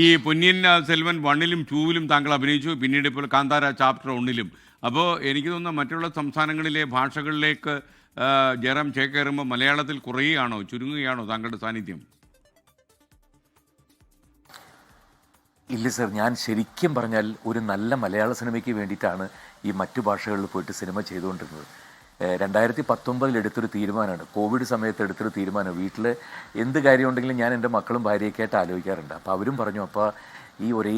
ഈ പൊന്നിയൻ സെൽവൻ വണ്ണിലും ടൂവിലും താങ്കൾ അഭിനയിച്ചു. പിന്നീട് ഇപ്പോൾ കാന്താര ചാപ്റ്റർ ഒന്നിലും. അപ്പോൾ എനിക്ക് തോന്നുന്ന മറ്റുള്ള സംസ്ഥാനങ്ങളിലെ ഭാഷകളിലേക്ക് ജയറാം ചേക്കേറുമ്പോൾ മലയാളത്തിൽ കുറയുകയാണോ ചുരുങ്ങുകയാണോ താങ്കളുടെ സാന്നിധ്യം? ഇല്ല സർ ഞാൻ ശരിക്കും പറഞ്ഞാൽ ഒരു നല്ല മലയാള സിനിമയ്ക്ക് വേണ്ടിയിട്ടാണ് ഈ മറ്റു ഭാഷകളിൽ പോയിട്ട് സിനിമ ചെയ്തുകൊണ്ടിരുന്നത്. രണ്ടായിരത്തി പത്തൊമ്പതിൽ എടുത്തൊരു തീരുമാനമാണ്. കോവിഡ് സമയത്ത് എടുത്തൊരു തീരുമാനം വീട്ടിൽ എന്ത് കാര്യം ഉണ്ടെങ്കിലും ഞാൻ എന്റെ മക്കളും ഭാര്യയൊക്കെ ആയിട്ട് ആലോചിക്കാറുണ്ട്. അപ്പോൾ അവരും പറഞ്ഞു അപ്പോൾ ഈ ഒരേ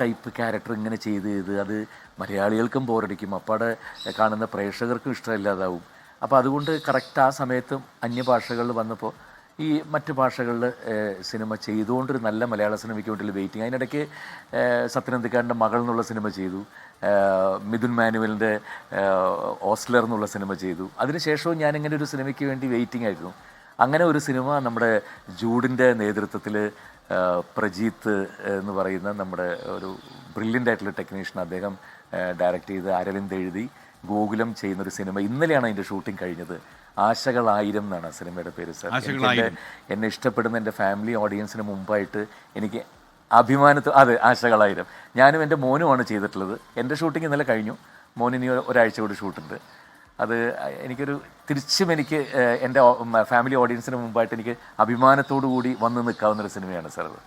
ടൈപ്പ് ക്യാരക്ടർ ഇങ്ങനെ ചെയ്ത് ചെയ്ത് അത് മലയാളികൾക്കും ബോറടിക്കും അപ്പാടെ കാണുന്ന പ്രേക്ഷകർക്കും ഇഷ്ടമില്ലാതാവും. അപ്പോൾ അതുകൊണ്ട് കറക്റ്റ് ആ സമയത്തും അന്യഭാഷകളിൽ വന്നപ്പോൾ ഈ മറ്റ് ഭാഷകളിൽ സിനിമ ചെയ്തുകൊണ്ടൊരു നല്ല മലയാള സിനിമയ്ക്ക് വേണ്ടിയുള്ള വെയിറ്റിംഗ്. അതിനിടയ്ക്ക് സത്യനന്ദിക്കാരന്റെ മകൾ എന്നുള്ള സിനിമ ചെയ്തു. മിഥുൻ മാനുവലിന്റെ ഓസ്ലർ എന്നുള്ള സിനിമ ചെയ്തു. അതിനുശേഷവും ഞാനിങ്ങനെ ഒരു സിനിമയ്ക്ക് വേണ്ടി വെയിറ്റിംഗ് ആയിരുന്നു. അങ്ങനെ ഒരു സിനിമ നമ്മുടെ ജൂഡിന്റെ നേതൃത്വത്തിൽ പ്രജീത്ത് എന്ന് പറയുന്ന നമ്മുടെ ഒരു ബ്രില്യന്റ് ആയിട്ടുള്ള ടെക്നീഷ്യൻ അദ്ദേഹം ഡയറക്റ്റ് ചെയ്ത് അരവിന്ദ് എഴുതി ഗോകുലം ചെയ്യുന്ന ഒരു സിനിമ. ഇന്നലെയാണ് അതിന്റെ ഷൂട്ടിംഗ് കഴിഞ്ഞത്. ആശകളായിരം എന്നാണ് ആ സിനിമയുടെ പേര് സർ എന്നെ ഇഷ്ടപ്പെടുന്ന എന്റെ ഫാമിലി ഓഡിയൻസിന് മുമ്പായിട്ട് എനിക്ക് അഭിമാനത്തിൽ അതെ ആശകളായിരം ഞാനും എന്റെ മോനുമാണ് ചെയ്തിട്ടുള്ളത്. എന്റെ ഷൂട്ടിംഗ് ഇന്നലെ കഴിഞ്ഞു. മോനിനി ഇനി ഒരാഴ്ച കൂടി ഷൂട്ടുണ്ട് അത് എനിക്കൊരു തിരിച്ചും എനിക്ക് എന്റെ ഫാമിലി ഓഡിയൻസിന് മുമ്പായിട്ട് എനിക്ക് അഭിമാനത്തോടു കൂടി വന്ന് നിൽക്കാവുന്ന ഒരു സിനിമയാണ് സാർ അത്